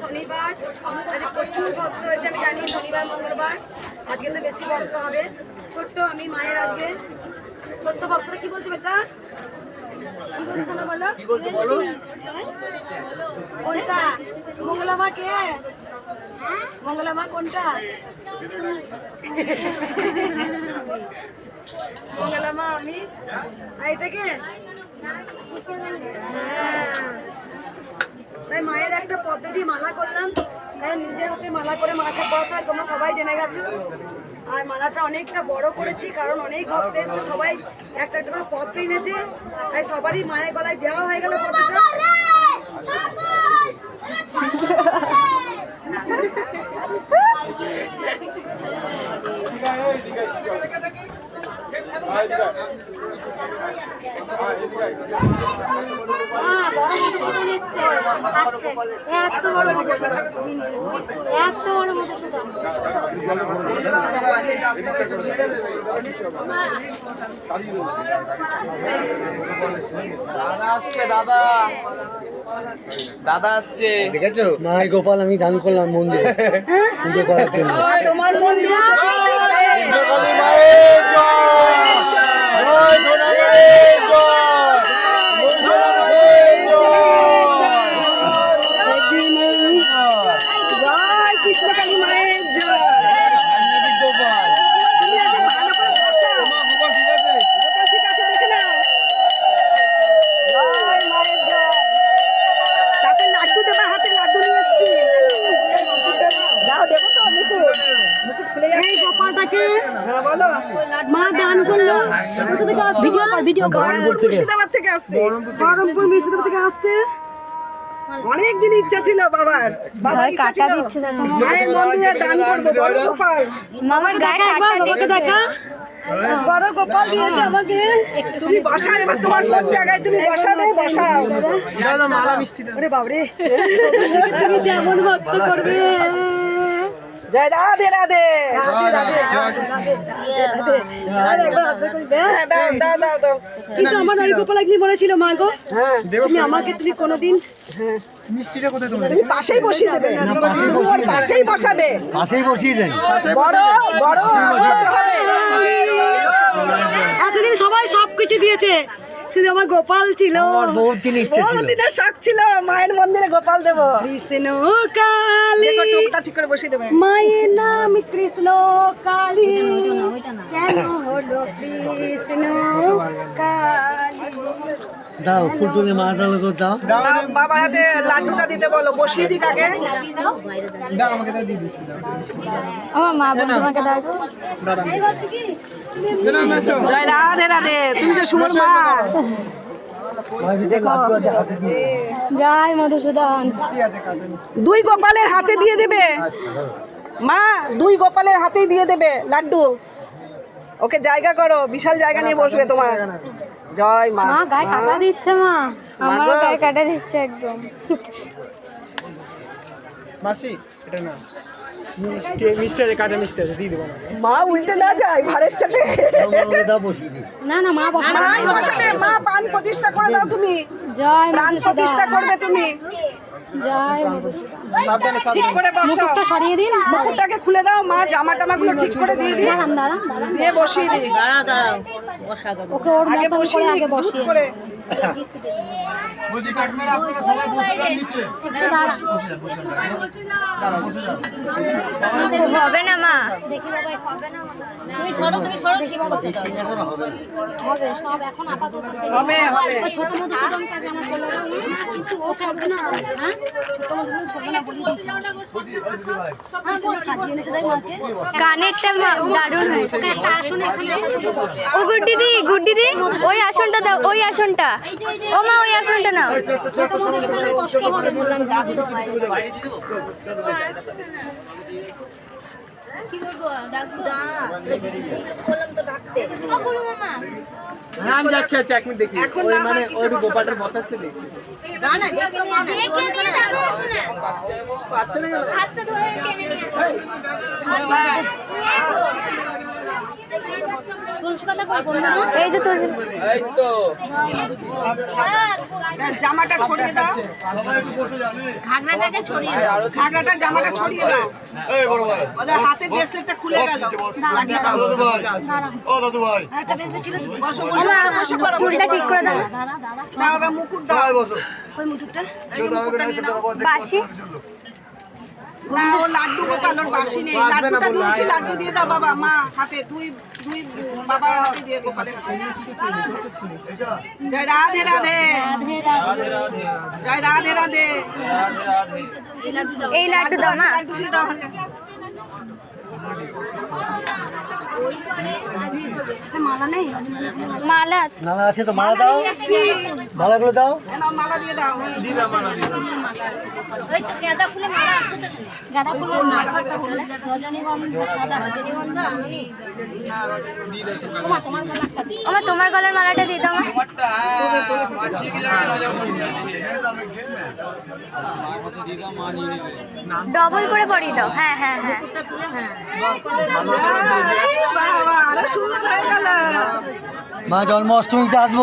শনিবার আজ প্রচুর ভক্ত হয়েছে আমি জানি শনিবার মঙ্গলবার। আজকে তো বেশি ভক্ত হবে। ছোট্ট আমি মায়ের আজকে। ছোট্ট ভক্তরা কি বলছে বেটা? কি বলছে শোনো বলো? কি বলছো বলো? কোনটা? মঙ্গলা মা কে? মঙ্গলা মা কোনটা? মঙ্গলা মা আমি। আর এটা কে? হ্যাঁ। তাই মায়ের একটা পদ্ধতি মালা করলাম। তাই নিজের হাতে মালা করে মাকে পড়াতে হয় তোমরা সবাই জেনে গেছো। আর মালাটা অনেকটা বড় করেছি কারণ অনেক ভক্ত এসছে সবাই একটা একটা করে পদ এনেছে। তাই সবারই মায়ের গলায় দেওয়া হয়ে গেল মধুসূদন এসছে, আসছে। এত বড় এত বড় মধুসূদন। দাদা আসছে দাদা দাদা আসছে দেখেছ? মাই গোপাল আমি দান করলাম মন্দিরে। পুজো করার জন্য। তোমার মন্দির জয় গোপালটাকে হ্যাঁ বলো। মা দান করল। ভিডিও কর ভিডিও কর। মুর্শিদাবাদ থেকে আসছে। বহরমপুর মুর্শিদাবাদ থেকে আসছে। অনেক দিন ইচ্ছা ছিল বাবার। বাবার ইচ্ছা ছিল। মায়ের মন্দিরে দান করব বড় গোপাল। মামার গায়ে বাবাকে দেখা বড় গোপাল দিয়েছে আমাকে। তুমি বসাও এবার তোমার কোন জায়গায় তুমি বসাবে? বসাও। মালা মিষ্টি ওরে বাবরে তুমি যেমন ভক্ত করবে। জয় রাধে রাধে। হ্যাঁ, দাও দাও দাও দাও। কিন্তু আমার ওই গোপাল একদিন বলেছিল মা গো তুমি আমাকে তুমি কোনোদিন মিষ্টিটা কোথায় তোমার তুমি পাশেই বসিয়ে দেবে। ওর পাশেই বসাবে। পাশেই বসিয়ে দেন। বড় হবে। এতদিন সবাই সব কিছু দিয়েছে। শুধু আমার গোপাল ছিল। আমার বহুত দিন ইচ্ছে ছিল। বহুদিনের শখ ছিল মায়ের মন্দিরে গোপাল দেব। কৃষ্ণ কালী টুকটা ঠিক করে বসিয়ে দেবে। মায়ের নাম কৃষ্ণ কালী কেন হলো কৃষ্ণ কালী দাও ফুল তুলে মা দাও। বাবার হাতে লাড্ডুটা দিতে বলো বসিয়ে দিক আগে। দাও আমাকে দাও দিয়ে দিচ্ছি দাও আমার মা তোমাকে দাও। জয় রাধে রাধে তুমি তো শুনুন মা। দেখো। জয় মধুসূদন। দুই গোপালের হাতে দিয়ে দেবে। মা দুই গোপালের হাতেই দিয়ে দেবে লাড্ডু। ওকে জায়গা করো বিশাল জায়গা নিয়ে বসবে তোমার। জয় মা। মা গায়ে কাটা দিচ্ছে মা। আমার গায়ে কাটা দিচ্ছে একদম। মাসি এটা না দিয়ে দেবো মা উল্টে না যায় চাটে না না মা বসা। বসাবে মা পান প্রতিষ্ঠা করে দাও তুমি। জয় প্রাণ প্রতিষ্ঠা করবে তুমি। ঠিক করে বসো মুকুটটা সরিয়ে দিন। মুকুটটাকে খুলে দাও। মা জামা টামা গুলো ঠিক করে দিয়ে দাঁড়ান দিয়ে বসিয়ে দিই। ওকে ওর আগে মতন করে। বসিয়ে দাঁড়ান হবে না মা। হবে সব এখন আপাতত সেই- হবে হবে। ছোট মধুসূদনকে আগে আমার বলে দাও ও সরবে না হ্যাঁ? ছোট মধুসূদন সরবে না বলি দিচ্ছে হ্যাঁ বল সাজিয়ে এনেছে তাই মাকে কানেরটা দারুণ। হয়েছে। ও গুড দিদি গুড দিদি ওই আসনটা দাও ওই আসনটা। ও মা ওই আসনটা নাও। কষ্ট হবে বললাম। কি করব? ডাকবো। হ্যাঁ আমি যাচ্ছি আচ্ছা এক মিনিট দেখি। এখন ওই মানে ওই গোপালটা বসাচ্ছে দেখছি। আসছে না কেন? তুলসী পাতা কই বন্ধু এই যে তুলসী ব্যাস, জামাটা ছড়িয়ে দাও। ঘাগরাটাকে ছড়িয়ে দাও। ঘাগরাটা জামাটা ছড়িয়ে দাও। ওদের হাতের ব্রেসলেটটা খুলে গেল লাগিয়ে দাও একটা বেঁধে ছিল তো। বসো বসো পড়ো, বসে পড়ো, চুলটা ঠিক করে দাও। দাঁড়া দাঁড়া। মুকুট দাও। ওই মুটুকটা এই মুকুটটা নিয়ে নাও। বাসি না ও লাড্ডু গোপাল ওর বাসি নেই। লাড্ডুটা দিয়েছি লাড্ডু দিয়ে দাও বাবা মা হাতে দুই দুই বাবা হাতে দিয়ে গোপালের জয় রাধে রাধে। জয় রাধে রাধে। এই লাড্ডু দাও মা। লাড্ডু দিয়ে দাও হাতে। মালা নেই? মালা নালা আছে তো মালা দাও। মালাগুলো মালা দিয়ে দাও। ওই তো গাঁদা ফুলে মালা আছে তো গাঁদা ফুল রজনীগন্ধা সাদা রজনীগন্ধা আমি তোমার গলার মালাটা দিয়ে দাও ডবল করে পরিয়ে দাও। হ্যাঁ হ্যাঁ হ্যাঁ। বাবা আরও সুন্দর হয়ে গেল। মা জন্মাষ্টমীতে আসব?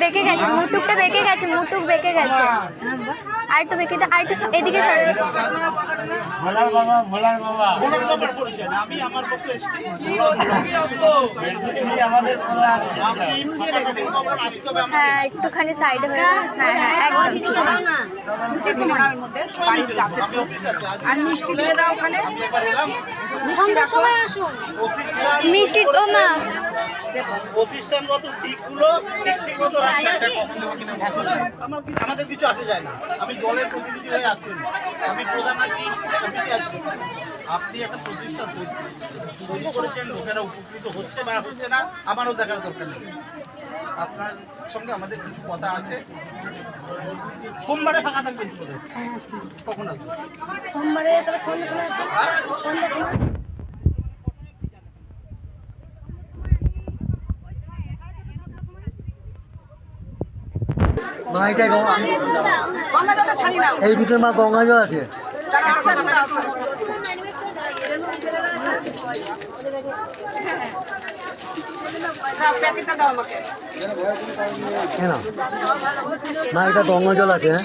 বেঁকে গেছে মুটুকটা বেঁকে গেছে মুটুক বেঁকে গেছে। আর একটু বেঁকে দাও আর একটু এদিকে সরে। হ্যাঁ একটুখানি সাইডে হয়ে হ্যাঁ হ্যাঁ একদম। কিছু মধ্যে আর মিষ্টি দিয়ে দাও ওখানে। মিষ্টি রাখো মিষ্টি ও মা। প্রতিষ্ঠানগত দিকগুলো ব্যক্তিগত রাস্তাটা আমাদের কিছু আসে যায় না। আমি দলের প্রতিনিধি হয়ে আছি। আমি প্রধান আছি কমিটি আছি। আপনি একটা প্রতিষ্ঠান তৈরি- করেছেন। লোকেরা উপকৃত হচ্ছে বা হচ্ছে না আমারও দেখার দরকার নেই। আপনার সঙ্গে আমাদের কিছু কথা আছে। সোমবারে ফাঁকা থাকবেন বোধহয়? কখন আসবেন? সোমবারে তবে সন্ধ্যে সময় আছে সন্ধ্যে সময়। মা এটা এই ভিতরে মা গঙ্গা জল আছে মা এটা গঙ্গা জল আছে। হ্যাঁ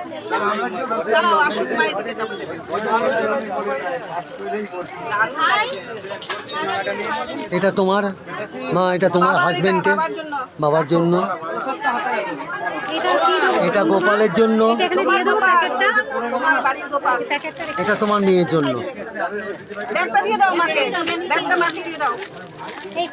এটা তোমার? মা এটা তোমার হাজবেন্ডকে বাবার জন্য। বাবার জন্য? এটা গোপালের জন্য? এটা তোমার মেয়ের জন্য। এই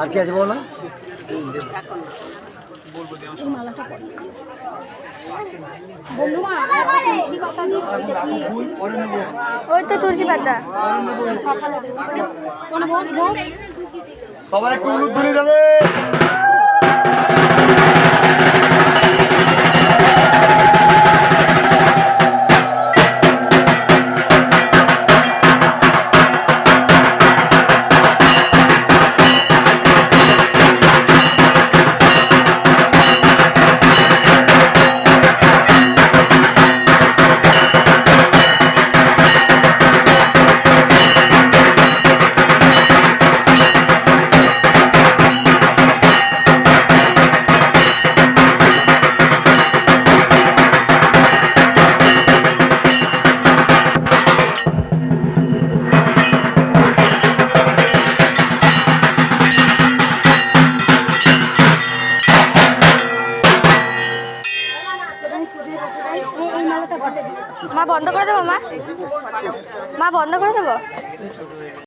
আর কি আছে বলো না? ওই তো তুলসী পাতা। সবাই একটু করে দেবো